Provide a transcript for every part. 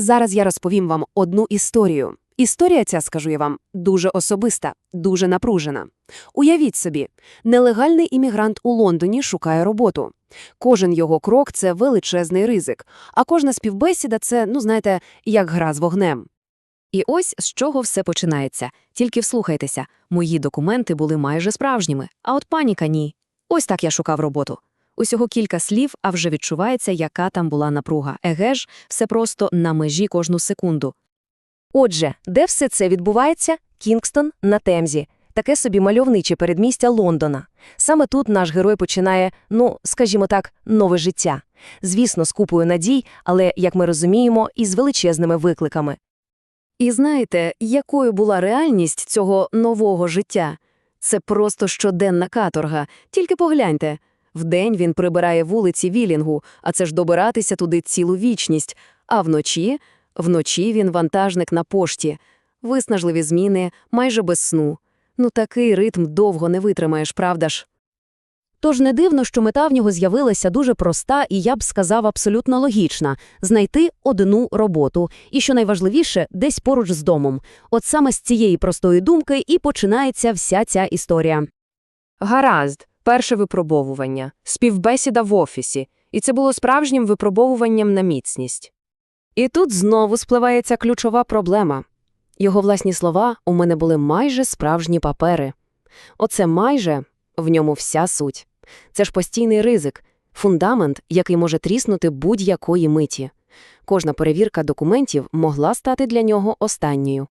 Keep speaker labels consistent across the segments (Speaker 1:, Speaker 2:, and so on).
Speaker 1: Зараз я розповім вам одну історію. Історія ця, скажу я вам, дуже особиста, дуже напружена. Уявіть собі, нелегальний іммігрант у Лондоні шукає роботу. Кожен його крок – це величезний ризик, а кожна співбесіда – це, ну знаєте, як гра з вогнем.
Speaker 2: І ось з чого все починається. Тільки вслухайтеся, мої документи були майже справжніми, а от паніка ні. Ось так я шукав роботу. Усього кілька слів, а вже відчувається, яка там була напруга. Еге ж, все просто на межі кожну секунду.
Speaker 3: Отже, де все це відбувається? Кінгстон на Темзі. Таке собі мальовниче передмістя Лондона. Саме тут наш герой починає, ну, скажімо так, нове життя. Звісно, з купою надій, але, як ми розуміємо, із величезними викликами.
Speaker 2: І знаєте, якою була реальність цього нового життя? Це просто щоденна каторга. Тільки погляньте. Вдень він прибирає вулиці Вілінгу, а це ж добиратися туди цілу вічність. А вночі? Вночі він вантажник на пошті. Виснажливі зміни, майже без сну. Ну такий ритм довго не витримаєш, правда ж?
Speaker 3: Тож не дивно, що мета в нього з'явилася дуже проста і, я б сказав, абсолютно логічна – знайти одну роботу. І, що найважливіше, десь поруч з домом. От саме з цієї простої думки і починається вся ця історія.
Speaker 4: Гаразд, перше випробовування, співбесіда в офісі, і це було справжнім випробовуванням на міцність.
Speaker 1: І тут знову спливає ця ключова проблема. Його власні слова «у мене були майже справжні папери». Оце «майже» – в ньому вся суть. Це ж постійний ризик, фундамент, який може тріснути будь-якої миті. Кожна перевірка документів могла стати для нього останньою.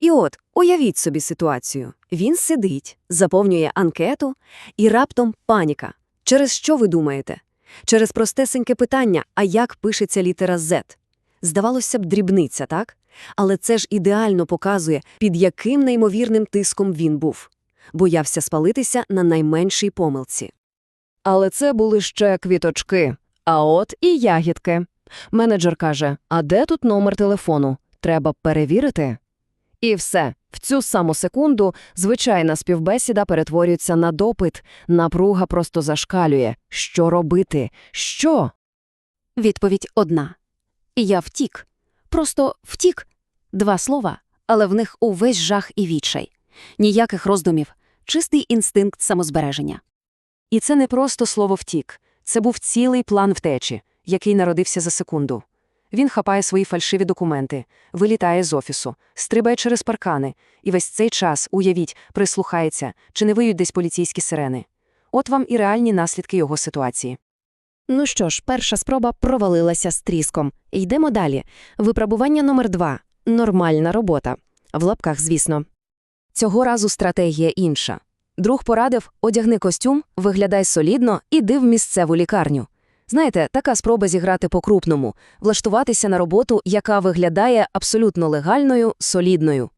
Speaker 1: І от, уявіть собі ситуацію. Він сидить, заповнює анкету, і раптом паніка. Через що ви думаєте? Через простесеньке питання, а як пишеться літера Z? Здавалося б, дрібниця, так? Але це ж ідеально показує, під яким неймовірним тиском він був. Боявся спалитися на найменшій помилці. Але це були ще квіточки. А от і ягідки. Менеджер каже, а де тут номер телефону? Треба перевірити. І все. В цю саму секунду звичайна співбесіда перетворюється на допит. Напруга просто зашкалює. Що робити? Що? Відповідь одна. Я втік. Просто втік. Два слова, але в них увесь жах і відчай. Ніяких роздумів, чистий інстинкт самозбереження. І це не просто слово «втік». Це був цілий план втечі, який народився за секунду. Він хапає свої фальшиві документи, вилітає з офісу, стрибає через паркани, і весь цей час, уявіть, прислухається, чи не виють десь поліцейські сирени. От вам і реальні наслідки його ситуації.
Speaker 3: Ну що ж, перша спроба провалилася з тріском. Йдемо далі. Випробування номер два. Нормальна робота. В лапках, звісно.
Speaker 1: Цього разу стратегія інша. Друг порадив одягни костюм, виглядай солідно, іди в місцеву лікарню. Знаєте, така спроба зіграти по-крупному, влаштуватися на роботу, яка виглядає абсолютно легальною, солідною.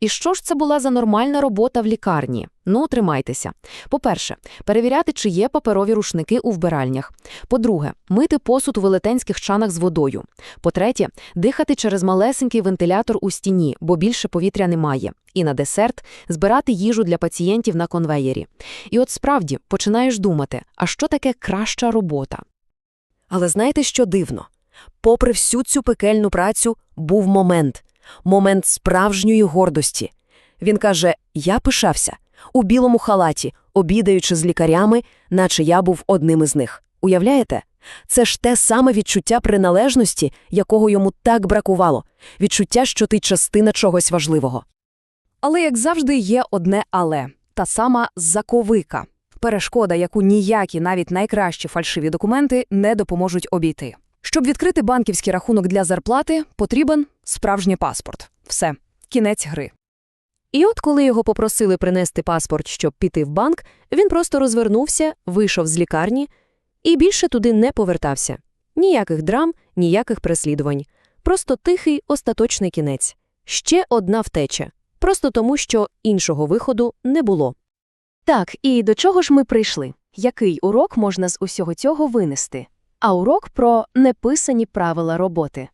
Speaker 1: І що ж це була за нормальна робота в лікарні? Ну, тримайтеся. По-перше, перевіряти, чи є паперові рушники у вбиральнях. По-друге, мити посуд у велетенських чанах з водою. По-третє, дихати через малесенький вентилятор у стіні, бо більше повітря немає. І на десерт збирати їжу для пацієнтів на конвеєрі. І от справді починаєш думати, а що таке краща робота?
Speaker 3: Але знаєте, що дивно? Попри всю цю пекельну працю, був момент. Момент справжньої гордості. Він каже, я пишався. У білому халаті, обідаючи з лікарями, наче я був одним із них. Уявляєте? Це ж те саме відчуття приналежності, якого йому так бракувало. Відчуття, що ти частина чогось важливого.
Speaker 1: Але, як завжди, є одне але та сама заковика. Перешкода, яку ніякі, навіть найкращі фальшиві документи не допоможуть обійти. Щоб відкрити банківський рахунок для зарплати, потрібен справжній паспорт. Все, кінець гри. І от коли його попросили принести паспорт, щоб піти в банк, він просто розвернувся, вийшов з лікарні і більше туди не повертався. Ніяких драм, ніяких переслідувань. Просто тихий остаточний кінець. Ще одна втеча. Просто тому, що іншого виходу не було. Так, і до чого ж ми прийшли? Який урок можна з усього цього винести? А урок про неписані правила роботи.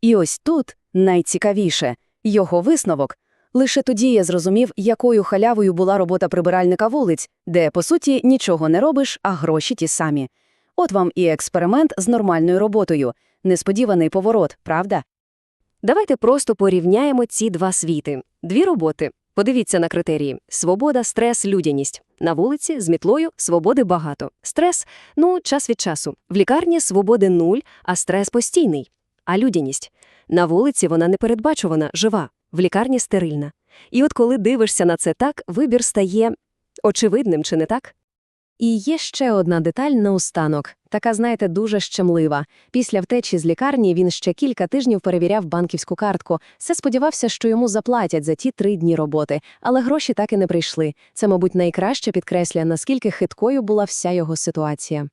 Speaker 1: І ось тут найцікавіше його висновок. Лише тоді я зрозумів, якою халявою була робота прибиральника вулиць, де, по суті, нічого не робиш, а гроші ті самі. От вам і експеримент з нормальною роботою. Несподіваний поворот, правда?
Speaker 2: Давайте просто порівняємо ці два світи. Дві роботи. Подивіться на критерії: свобода, стрес, людяність. На вулиці з мітлою свободи багато. Стрес ну, час від часу. В лікарні свободи нуль, а стрес постійний. А людяність на вулиці вона непередбачувана, жива, в лікарні стерильна. І от коли дивишся на це так, вибір стає очевидним, чи не так? І є ще одна деталь наостанок, така, знаєте, дуже щемлива. Після втечі з лікарні він ще кілька тижнів перевіряв банківську картку. Все сподівався, що йому заплатять за ті три дні роботи, але гроші так і не прийшли. Це, мабуть, найкраще підкреслює, наскільки хиткою була вся його ситуація.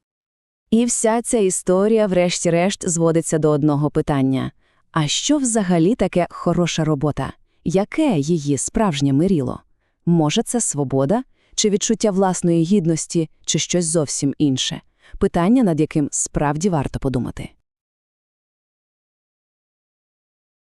Speaker 3: І вся ця історія, врешті-решт, зводиться до одного питання. А що взагалі таке хороша робота? Яке її справжнє миріло? Може, це свобода? Чи відчуття власної гідності, чи щось зовсім інше? Питання, над яким справді варто подумати.